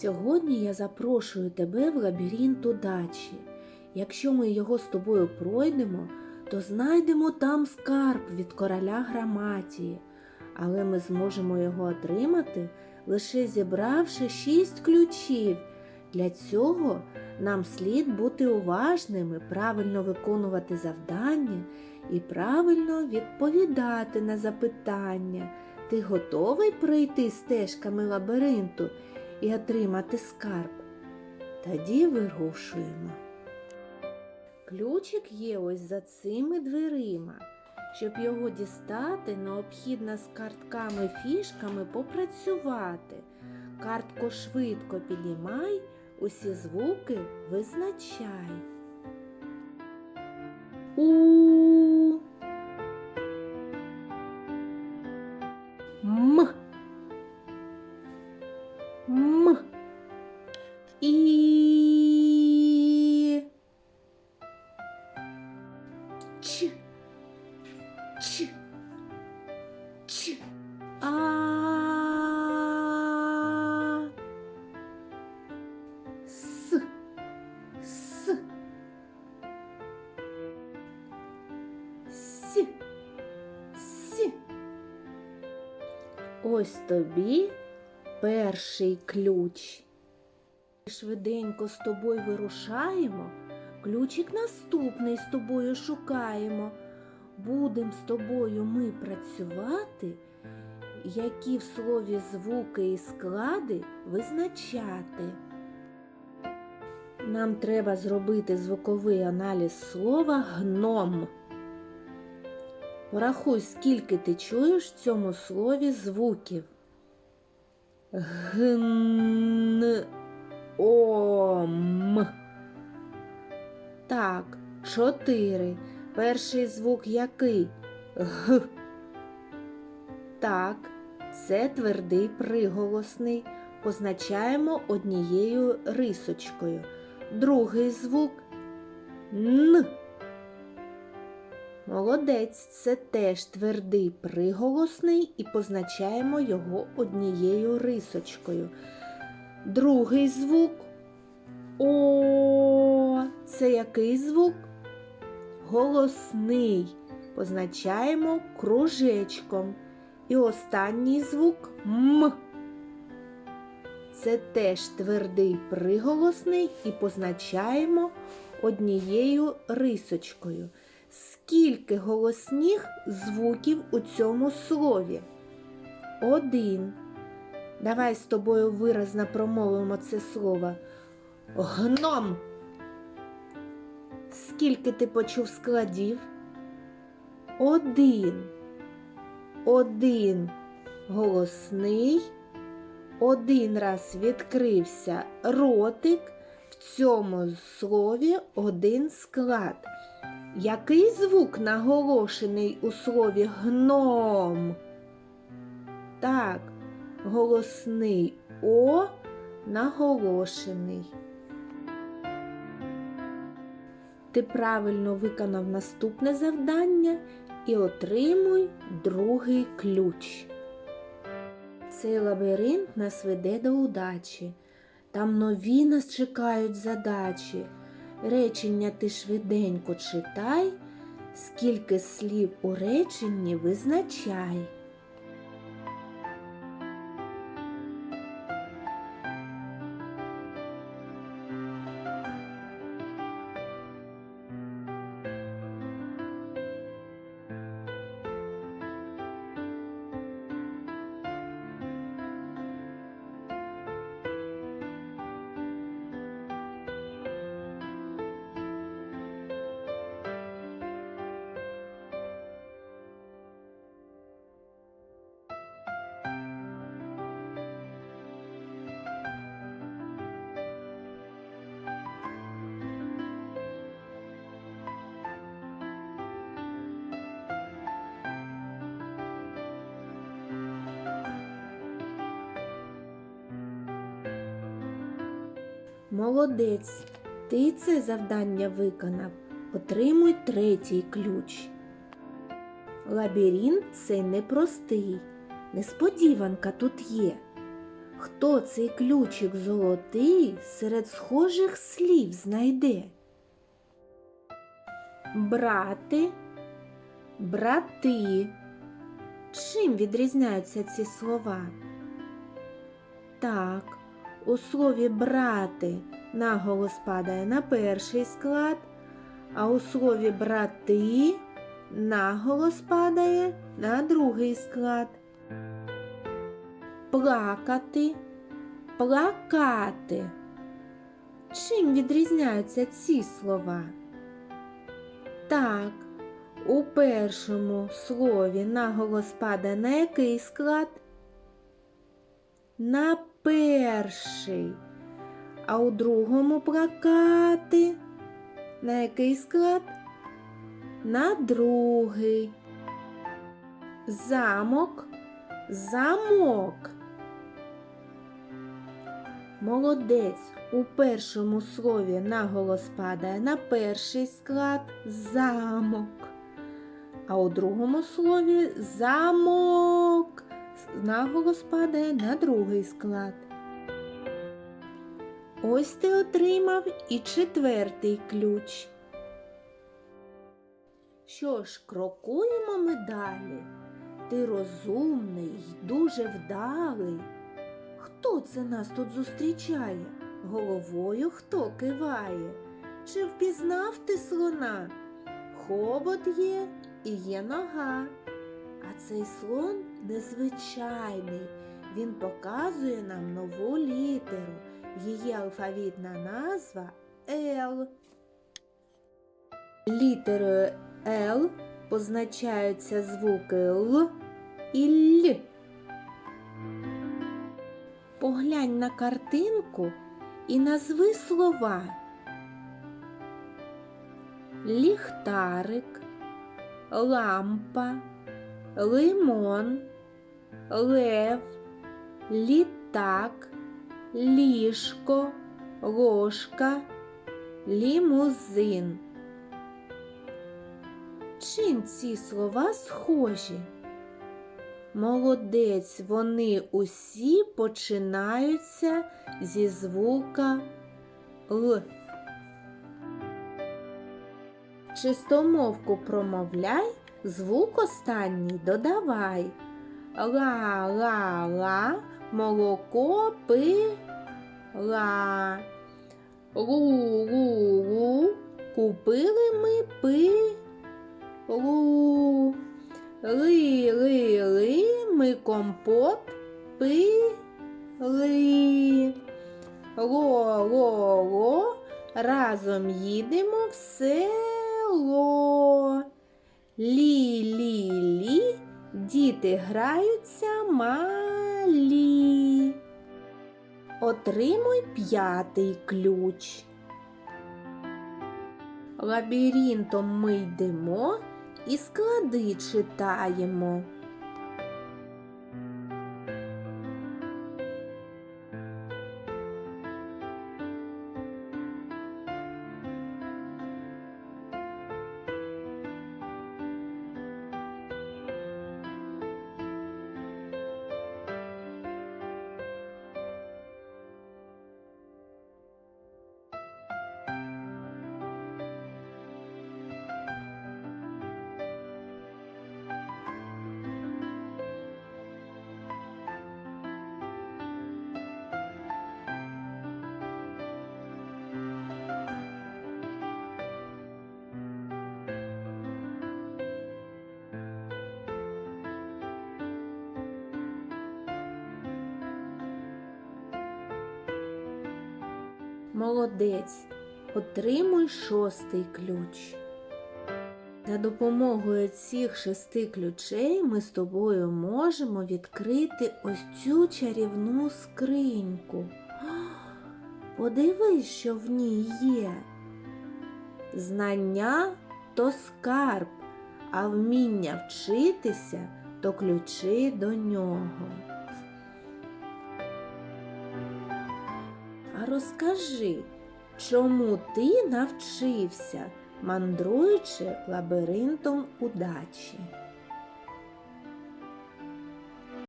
Сьогодні я запрошую тебе в лабіринт удачі. Якщо ми його з тобою пройдемо, то знайдемо там скарб від короля Граматії, але ми зможемо його отримати, лише зібравши шість ключів. Для цього нам слід бути уважними, правильно виконувати завдання і правильно відповідати на запитання. Ти готовий пройти стежками лабіринту і отримати скарб? Тоді вирушуємо. Ключик є ось за цими дверима. Щоб його дістати, необхідно з картками фішками попрацювати. Картку швидко піднімай, усі звуки визначай. У. Ось тобі перший ключ. Швиденько з тобою вирушаємо, ключик наступний з тобою шукаємо. Будем з тобою ми працювати, які в слові звуки і склади визначати. Нам треба зробити звуковий аналіз слова гном. Порахуй, скільки ти чуєш в цьому слові звуків. Гн. Ом. Так, чотири. Перший звук який? Г. Так, це твердий приголосний. Позначаємо однією рисочкою. Другий звук Н. Молодець, це теж твердий приголосний і позначаємо його однією рисочкою. Другий звук О. Це який звук? Голосний. Позначаємо кружечком. І останній звук М. Це теж твердий приголосний і позначаємо однією рисочкою. Скільки голосних звуків у цьому слові? Один. Давай з тобою виразно промовимо це слово. Гном. Скільки ти почув складів? Один. Один голосний. Один раз відкрився ротик. В цьому слові один склад. Який звук наголошений у слові гном? Так, голосний О наголошений. Ти правильно виконав наступне завдання і отримуй другий ключ. Цей лабіринт нас веде до удачі. Там нові нас чекають задачі. Речення ти швиденько читай, скільки слів у реченні визначай. Молодець, ти це завдання виконав. Отримуй третій ключ. Лабіринт цей непростий. Несподіванка тут є. Хто цей ключик золотий серед схожих слів знайде? Брати, брати. Чим відрізняються ці слова? Так, у слові брати наголос падає на перший склад, а у слові брати наголос падає на другий склад. Плакати, плакати. Чим відрізняються ці слова? Так, у першому слові наголос падає на який склад? На перший. А у другому плакати. На який склад? На другий. Замок, замок. Молодець. У першому слові наголос падає на перший склад замок. А у другому слові замок. Наголос падає на другий склад. Ось ти отримав і четвертий ключ. Що ж, крокуємо ми далі. Ти розумний дуже вдалий. Хто це нас тут зустрічає? Головою хто киває? Чи впізнав ти слона? Хобот є і є нога. А цей слон незвичайний. Він показує нам нову літеру. Її алфавітна назва Л. Літерою Л позначаються звуки Л і Л. Поглянь на картинку і назви слова. Ліхтарик, лампа, лимон, лев, літак, ліжко, ложка, лімузин. Чим ці слова схожі? Молодець, вони усі починаються зі звука Л. Чистомовку промовляй, звук останній додавай. Ла-ла-ла, молоко пила. Лу-лу-лу, купили ми пилу. Ли-ли-ли, ми компот пили. Ло-ло-ло, разом їдемо в село. Лі-лі-лі, діти граються малі. Отримуй п'ятий ключ. Лабіринтом ми йдемо і склади читаємо. Молодець. Отримуй шостий ключ. За допомогою цих шести ключей ми з тобою можемо відкрити ось цю чарівну скриньку. Подивись, що в ній є. Знання то скарб, а вміння вчитися то ключі до нього. Розкажи, чому ти навчився, мандруючи лабіринтом удачі?